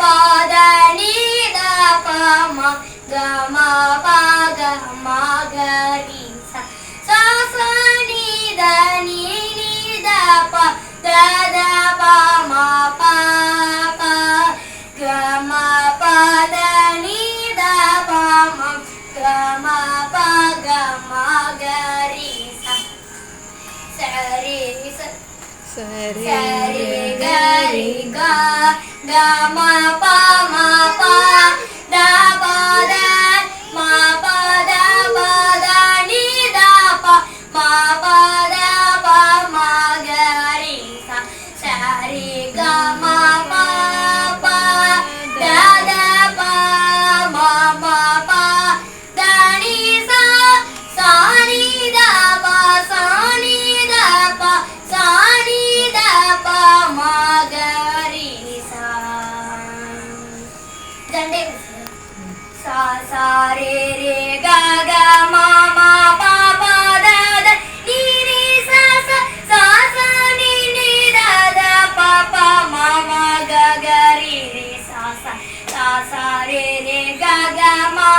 பாத நீத பாமா கமா பாக மாகரி சா சா நீத நீ நீத பா கத பாமா பாபா கமா பாத நீத பாமா கமா பாக மாகரி சரி சரி சரி Da ma pa ma pa.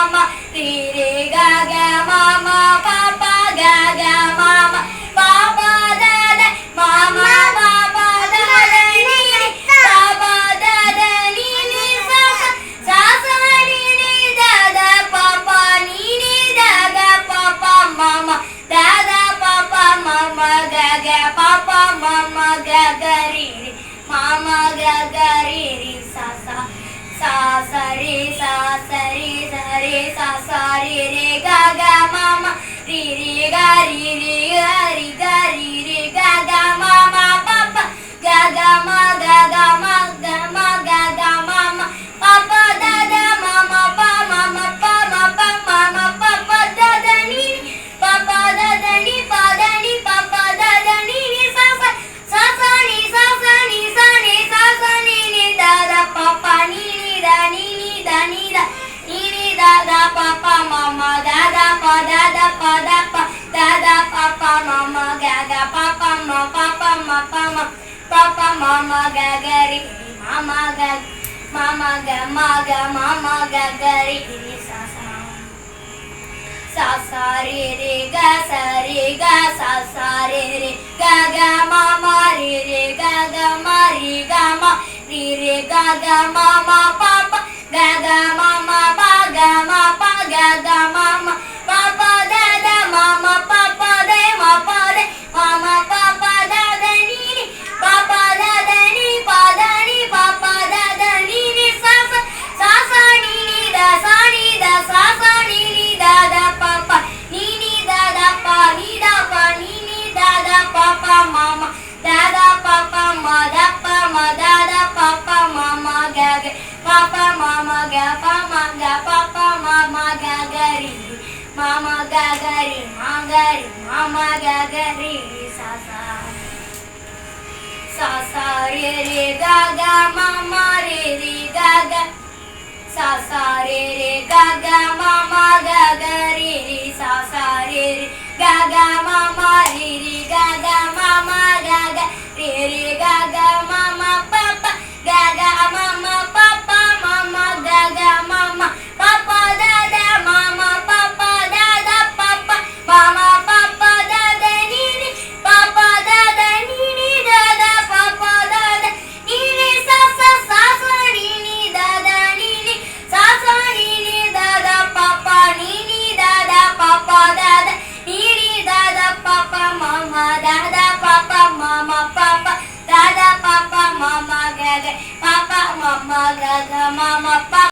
మామ రీరే గగ మామ పాప గగ మామ పాప దద మామ పాప దద నీ పాప దద నీ నీ సాస సాస నీ నీ దద పాప నీ నీ దగ పాప మామ దద పాప మామ గగ పాప మామ గగ రీరే మామ గగ sa ri re ga ga ma ma ri ri ga ri ri ga ri ga ri మామ గగరి మామ గ మామ గ మాగ మామ గగరి సాసారి రే గ సరి గ సాసారి రే గ గ మామ రి రే గ గ మరి గ మా పాప గ గ gari ma gari ma ma ga gari sa sa sa sa re re ga ga ma ma ga ga sa sa ga ga ma ma ga ga sa sa ga ga ma ma Papa, mama, gaga, mama.